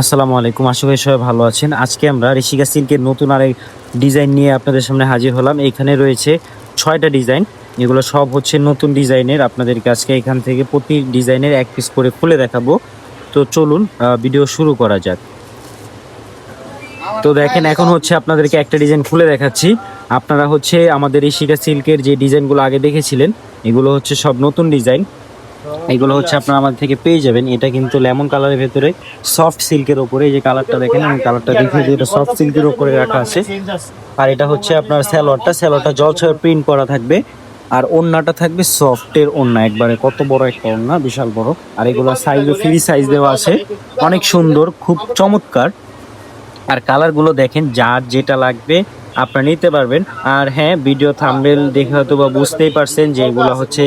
আসসালামু আলাইকুম, আশা করি সবাই ভালো আছেন। আজকে আমরা ঋষিকা সিল্কের নতুন আরেক ডিজাইন নিয়ে আপনাদের সামনে হাজির হলাম। এখানে রয়েছে ছয়টা ডিজাইন, এগুলো সব হচ্ছে নতুন ডিজাইনের। আপনাদেরকে আজকে এখান থেকে প্রতি ডিজাইনের এক পিস করে খুলে দেখাবো। তো চলুন ভিডিও শুরু করা যাক। তো দেখেন, এখন হচ্ছে আপনাদেরকে একটা ডিজাইন খুলে দেখাচ্ছি। আপনারা হচ্ছে আমাদের ঋষিকা সিল্কের যে ডিজাইনগুলো আগে দেখেছিলেন, এগুলো হচ্ছে সব নতুন ডিজাইন। এগুলো হচ্ছে আপনারা আমাদের থেকে পেয়ে যাবেন। এটা কিন্তু লেমন কালারের ভেতরে সফট সিল্কের ওপরে যে কালারটা দেখেন আমি কালারটা দিই এটা সফট সিল্কের ওপরে রাখা আছে। আর এটা হচ্ছে আপনার স্যালোয়ারটা স্যালোয়ারটা জল ছয় প্রিন্ট করা থাকবে। আর ওন্নাটা থাকবে সফটের ওন্না। একবারে কত বড় একটা ওন্না, বিশাল বড়। আর এগুলো সাইজ ফ্রি সাইজ দেওয়া আছে। অনেক সুন্দর, খুব চমৎকার। আর কালারগুলো দেখেন, যার যেটা লাগবে আপনারা নিতে পারবেন। আর হ্যাঁ ভিডিও থাম্বনেল দেখে হয়তো বা বুঝতেই পারছেন যে এগুলো হচ্ছে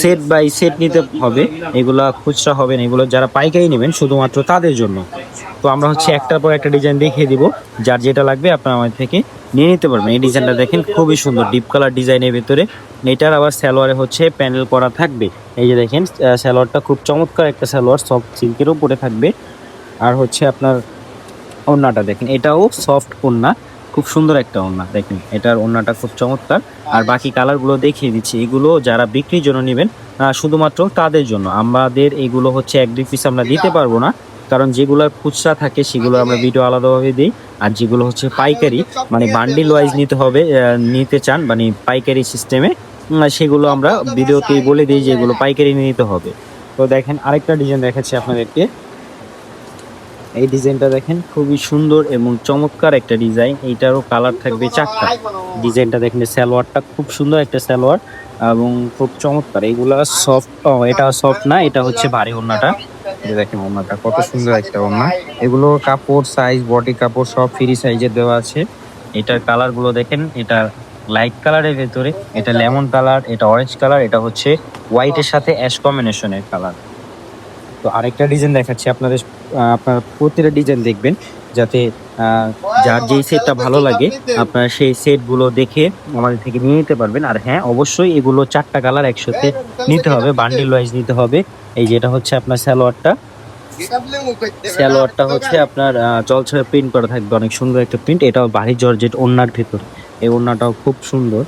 সেট বাই সেট নিতে হবে। এগুলা খুচরা হবে না। এগুলো যারা পাইকারি নেবেন, শুধুমাত্র তাদের জন্য। তো আমরা হচ্ছে একটার পর একটা ডিজাইন দেখিয়ে দিব। যার যেটা লাগবে আপনারা আমাদের থেকে নিয়ে নিতে পারবেন। এই ডিজাইনটা দেখেন, খুবই সুন্দর। ডিপ কালার ডিজাইনের ভেতরে। এটার আবার স্যালোয়ারে হচ্ছে প্যানেল করা থাকবে। এই যে দেখেন স্যালোয়ারটা খুব চমৎকার একটা স্যালোয়ার সফট সিল্কের উপরে থাকবে। আর হচ্ছে আপনার ওড়নাটা দেখেন, এটাও সফট ওড়না। খুব সুন্দর একটা ওড়না, দেখেন। এটার ওড়নাটা খুব চমৎকার। আর বাকি কালারগুলো দেখিয়ে দিচ্ছি। এগুলো যারা বিক্রির জন্য নেবেন শুধুমাত্র তাদের জন্য। আমাদের এগুলো হচ্ছে এক দুই পিস আমরা দিতে পারব না, কারণ যেগুলো খুচরা থাকে সেগুলো আমরা ভিডিও আলাদাভাবে দিই। আর যেগুলো হচ্ছে পাইকারি মানে বান্ডিল ওয়াইজ নিতে হবে নিতে চান মানে পাইকারি সিস্টেমে সেগুলো আমরা ভিডিওতেই বলে দিই যে এগুলো পাইকারি নিতে হবে। তো দেখেন, আরেকটা ডিজাইন দেখাচ্ছি আপনাদেরকে। এই ডিজাইনটা দেখেন, খুবই সুন্দর এবং চমৎকার একটা ডিজাইন। এইটারও কালার থাকবে চারটা। ডিজাইনটা দেখেন, সালোয়ারটা খুব সুন্দর একটা সালোয়ার এবং খুব চমৎকার। এইগুলা সফট এটা সফট না, এটা হচ্ছে ভারী ওড়নাটা। দেখেন ওড়নাটা, কত সুন্দর একটা ওড়না। এগুলো কাপড় সাইজ বডি কাপড় সব ফ্রি সাইজের দেওয়া আছে। এটার কালারগুলো দেখেন, এটা লাইট কালারের ভেতরে, এটা লেমন কালার এটা অরেঞ্জ কালার এটা হচ্ছে হোয়াইটের সাথে অ্যাশ কম্বিনেশনের কালার তো আরেকটা ডিজাইন দেখাচ্ছি। আপনাদের আপনার প্রতিটা ডিজাইন দেখবেন যাতে যার যেই সেটটা ভালো লাগে, আপনারা সেই সেটগুলো দেখে আমাদের থেকে নিয়ে নিতে পারবেন। আর হ্যাঁ অবশ্যই এগুলো চারটা কালার একসাথে নিতে হবে বান্ডিল ওয়াইজ নিতে হবে। এই যেটা হচ্ছে আপনার সালোয়ারটা। সালোয়ারটা হচ্ছে আপনার জলছায়া প্রিন্ট করা থাকবে, অনেক সুন্দর একটা প্রিন্ট এটাও বাড়ি জর্জেট ওন্নার ভেতর। এই ওন্নাটাও খুব সুন্দর।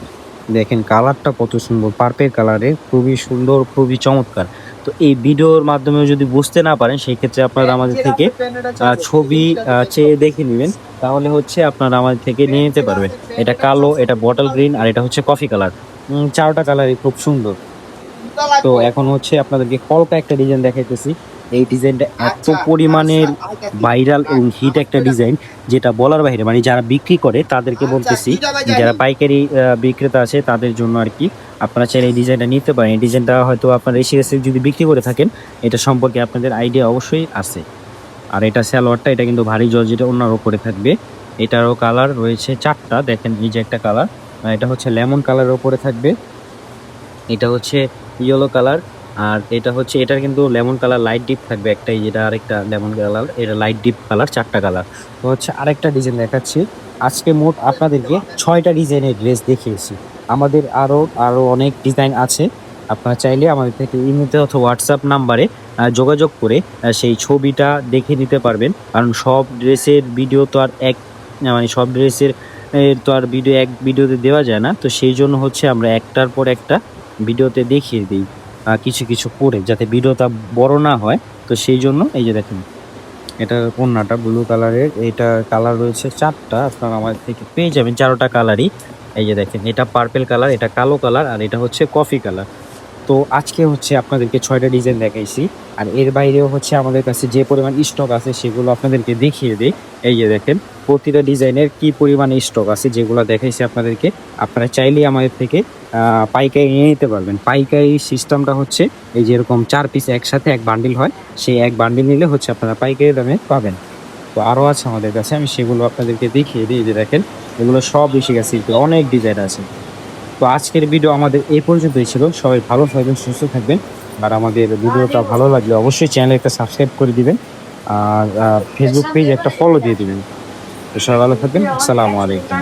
দেখেন কালারটা কত সুন্দর। পার্পেল কালারে খুবই সুন্দর, খুবই চমৎকার। তো এই ভিডিওর মাধ্যমে যদি বুঝতে না পারেন সেই ক্ষেত্রে আপনারা আমাদের থেকে ছবি চেয়ে দেখে নেবেন তাহলে হচ্ছে আপনারা আমাদের থেকে নিয়ে নিতে পারবেন। এটা কালো এটা বটল গ্রিন আর এটা হচ্ছে কফি কালার চারটা কালারই খুব সুন্দর। তো এখন হচ্ছে আপনাদেরকে কলকা একটা ডিজাইন দেখাইতেছি। এই ডিজাইনটা এত পরিমাণের ভাইরাল এবং হিট একটা ডিজাইন যেটা বলার বাইরে মানে যারা বিক্রি করে তাদেরকে বলতেছি যারা পাইকারি বিক্রেতা আছে তাদের জন্য আর কি আপনারা চাইলে এই ডিজাইনটা নিতে পারেন। এই ডিজাইনটা হয়তো আপনারা এসে এসে যদি বিক্রি করে থাকেন এটা সম্পর্কে আপনাদের আইডিয়া অবশ্যই আছে। আর এটা স্যালোয়ারটা এটা কিন্তু ভারী জর্জেটা অন্যার উপরে থাকবে। এটারও কালার রয়েছে চারটা দেখেন এই যে একটা কালার। এটা হচ্ছে লেমন কালারের উপরে থাকবে। এটা হচ্ছে ইয়েলো কালার। আর এটা হচ্ছে, এটার কিন্তু লেমন কালার লাইট ডিপ থাকবে একটাই যেটা আরেকটা লেমন কালার, এটা লাইট ডিপ কালার, চারটা কালার। তো হচ্ছে আরেকটা ডিজাইন দেখাচ্ছি। আজকে মোট আপনাদেরকে ছয়টা ডিজাইনের ড্রেস দেখিয়েছি। আমাদের আরও আরও অনেক ডিজাইন আছে। আপনারা চাইলে আমাদের থেকে ইমেতে অথবা হোয়াটসঅ্যাপ নাম্বারে যোগাযোগ করে সেই ছবিটা দেখে নিতে পারবেন। কারণ সব ড্রেসের ভিডিও তো আর এক মানে সব ড্রেসের তো আর ভিডিও এক ভিডিওতে দেওয়া যায় না। তো সেই জন্য হচ্ছে আমরা একটার পর একটা ভিডিওতে দেখিয়ে দিই। কিছু কিছু করে যাতে ভিডিওটা বড় না হয়। তো সেই জন্য এই যে দেখেন, এটা কন্যাটা ব্লু কালারের এটা কালার রয়েছে চারটা। আপনারা আমার থেকে পেয়ে যাবেন চারোটা কালারই এই যে দেখেন, এটা পার্পেল কালার এটা কালো কালার আর এটা হচ্ছে কফি কালার তো আজকে হচ্ছে আপনাদেরকে ছয়টা ডিজাইন দেখাইছি। আর এর বাইরেও হচ্ছে আমাদের কাছে যে পরিমাণ স্টক আছে সেগুলো আপনাদেরকে দেখিয়ে দিই। এই যে দেখেন, প্রতিটা ডিজাইনের কি পরিমাণে স্টক আছে যেগুলো দেখাইছি আপনাদেরকে। আপনারা চাইলেই আমাদের থেকে পাইকারি নিয়ে নিতে পারবেন। পাইকারি সিস্টেমটা হচ্ছে এই যেরকম চার পিস একসাথে এক বান্ডিল হয়। সেই এক বান্ডিল নিলে হচ্ছে আপনারা পাইকারি দামে পাবেন। তো আরও আছে আমাদের কাছে, আমি সেগুলো আপনাদেরকে দেখিয়ে দিই। যে দেখেন, এগুলো সব বেশি গেছে। অনেক ডিজাইন আছে। তো আজকের ভিডিও আমাদের এই পর্যন্তই ছিল। সবাই ভালো থাকবেন সুস্থ থাকবেন। আর আমাদের ভিডিওটা ভালো লাগলে অবশ্যই চ্যানেল একটা সাবস্ক্রাইব করে দিবেন। আর ফেসবুক পেজ একটা ফলো দিয়ে দিবেন। তো সবাই ভালো থাকবেন। আসসালামু আলাইকুম।